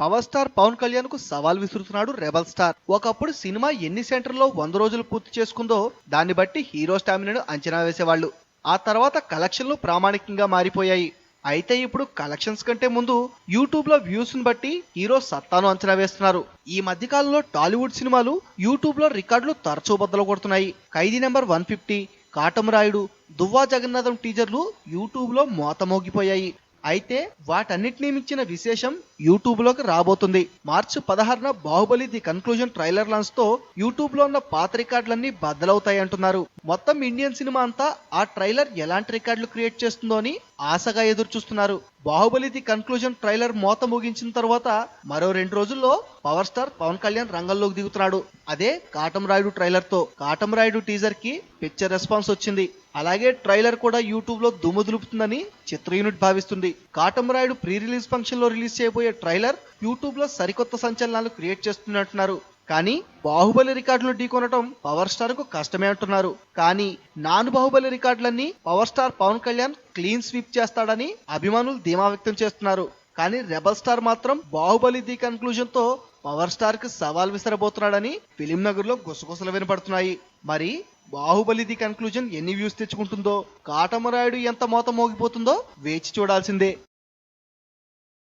Power star Pawan కళ్యాణ్కు సవాల్ విసురుతున్నాడు రెబల్ స్టార్. ఒకప్పుడు సినిమా ఎన్ని సెంటర్లో వంద రోజులు పూర్తి చేసుకుందో దాన్ని బట్టి హీరో స్టామినాను అంచనా వేసేవాళ్ళు. ఆ తర్వాత కలెక్షన్లు ప్రామాణికంగా మారిపోయాయి. అయితే ఇప్పుడు కలెక్షన్స్ కంటే ముందు యూట్యూబ్లో వ్యూస్ని బట్టి హీరో సత్తాను అంచనా వేస్తున్నారు. ఈ మధ్య కాలంలో టాలీవుడ్ సినిమాలు యూట్యూబ్లో రికార్డులు తరచూ బద్దలు కొడుతున్నాయి Khaidi number one fifty Katamarayudu Duvvada Jagannadham టీజర్లు యూట్యూబ్లో మోతమోగిపోయాయి. అయితే వాటన్నిటినీ మించిన విశేషం యూట్యూబ్లోకి రాబోతుంది. మార్చి పదహారున బాహుబలి ది కన్క్లూజన్ ట్రైలర్ లాంచ్తో యూట్యూబ్లో ఉన్న పాత రికార్డులన్నీ బద్దలవుతాయి అంటున్నారు. మొత్తం ఇండియన్ సినిమా అంతా ఆ ట్రైలర్ ఎలాంటి రికార్డులు క్రియేట్ చేస్తుందో అని ఆశగా ఎదురు చూస్తున్నారు బాహుబలి ది కన్క్లూజన్ ట్రైలర్ మోత ముగించిన తర్వాత మరో రెండు రోజుల్లో పవర్ స్టార్ పవన్ కళ్యాణ్ రంగంలోకి దిగుతున్నాడు. అదే కాటం రాయుడు ట్రైలర్తో కాటం రాయుడు టీజర్కి పిక్చర్ రెస్పాన్స్ వచ్చింది. అలాగే ట్రైలర్ కూడా యూట్యూబ్లో దుమ్ము దులుపుతుందని చిత్ర యూనిట్ భావిస్తుంది. కాటమరాయుడు ప్రీ రిలీజ్ ఫంక్షన్లో రిలీజ్ చేయబోయే ట్రైలర్ యూట్యూబ్లో సరికొత్త సంచలనాలు క్రియేట్ చేస్తున్నట్టున్నారు కానీ బాహుబలి రికార్డులు ఢీకొనటం పవర్ స్టార్కు కష్టమే అంటున్నారు. కానీ non Baahubali రికార్డులన్నీ power star Pawan Kalyan clean sweep చేస్తాడని అభిమానులు ధీమా వ్యక్తం చేస్తున్నారు. కానీ రెబల్ స్టార్ మాత్రం బాహుబలి ది కన్క్లూజన్తో పవర్ స్టార్కి సవాల్ విసరబోతున్నాడని ఫిలిం నగర్లో గుసగుసలు వినపడుతున్నాయి. మరి బాహుబలిది కన్క్లూజన్ ఎన్ని వ్యూస్ తెచ్చుకుంటుందో కాటమరాయుడు ఎంత మోత మోగిపోతుందో వేచి చూడాల్సిందే.